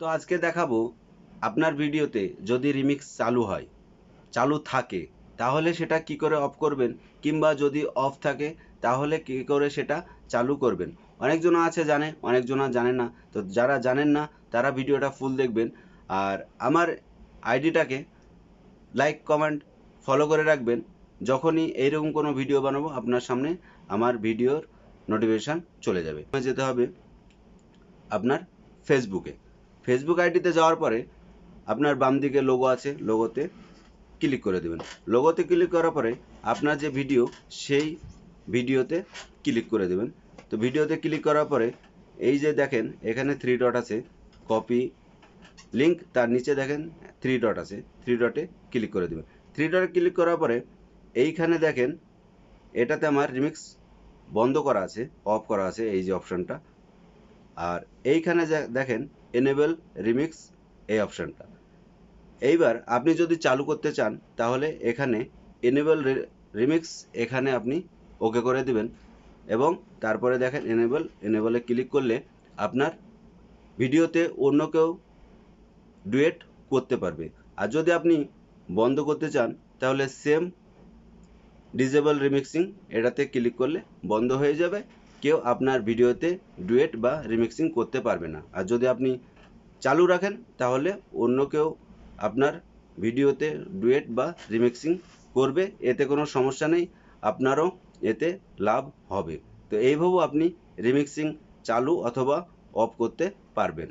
তো আজকে দেখাবো আপনার ভিডিওতে যদি রিমিক্স চালু হয়, চালু থাকে, তাহলে সেটা কি করে অফ করবেন? কিংবা যদি অফ থাকে, তাহলে কি করে সেটা চালু করবেন? অনেকজন আছে জানে, অনেকজন জানে না। তো যারা জানেন না, তারা ভিডিওটা ফুল দেখবেন। আর আমার আইডিটাকে লাইক কমেন্ট ফলো করে রাখবেন। যখনই এইরকম কোনো ভিডিও বানাবো, আপনার সামনে আমার ভিডিওর নোটিফিকেশান চলে যাবে। যেতে হবে আপনার ফেসবুকে ফেসবুক আইডিতে যাওয়ার পরে আপনার বাম দিকে লোগো আছে লোগোতে ক্লিক করে দেবেন। লোগোতে ক্লিক করার পরে আপনার যে ভিডিও সেই ভিডিওতে ক্লিক করে দেবেন। তো ভিডিওতে ক্লিক করার পরে এই যে দেখেন, এখানে থ্রি ডট আছে কপি লিঙ্ক তার নিচে দেখেন থ্রি ডট আছে থ্রি ডটে ক্লিক করে দেবেন। থ্রি ডটে ক্লিক করার পরে এইখানে দেখেন, এটাতে আমার রিমিক্স বন্ধ করা আছে অফ করা আছে, এই যে অপশানটা আর এইখানে দেখেন এনেবল রিমিক্স এই অপশানটা এইবার আপনি যদি চালু করতে চান, তাহলে এখানে এনেবল রিমিক্স এখানে আপনি ওকে করে দিবেন এবং তারপরে দেখেন এনেবল এনেবলে ক্লিক করলে আপনার ভিডিওতে অন্য কেউ ডুয়েট করতে পারবে। আর যদি আপনি বন্ধ করতে চান, তাহলে সেম ডিজেবল রিমিক্সিং এটাতে ক্লিক করলে বন্ধ হয়ে যাবে কেউ আপনার ভিডিওতে ডুয়েট বা রিমিক্সিং করতে পারবে না। আর যদি আপনি চালু রাখেন, তাহলে অন্য কেউ আপনার ভিডিওতে ডুয়েট বা রিমিক্সিং করবে। এতে কোনো সমস্যা নেই, আপনারও এতে লাভ হবে। তো এইভাবেও আপনি রিমিক্সিং চালু অথবা অফ করতে পারবেন।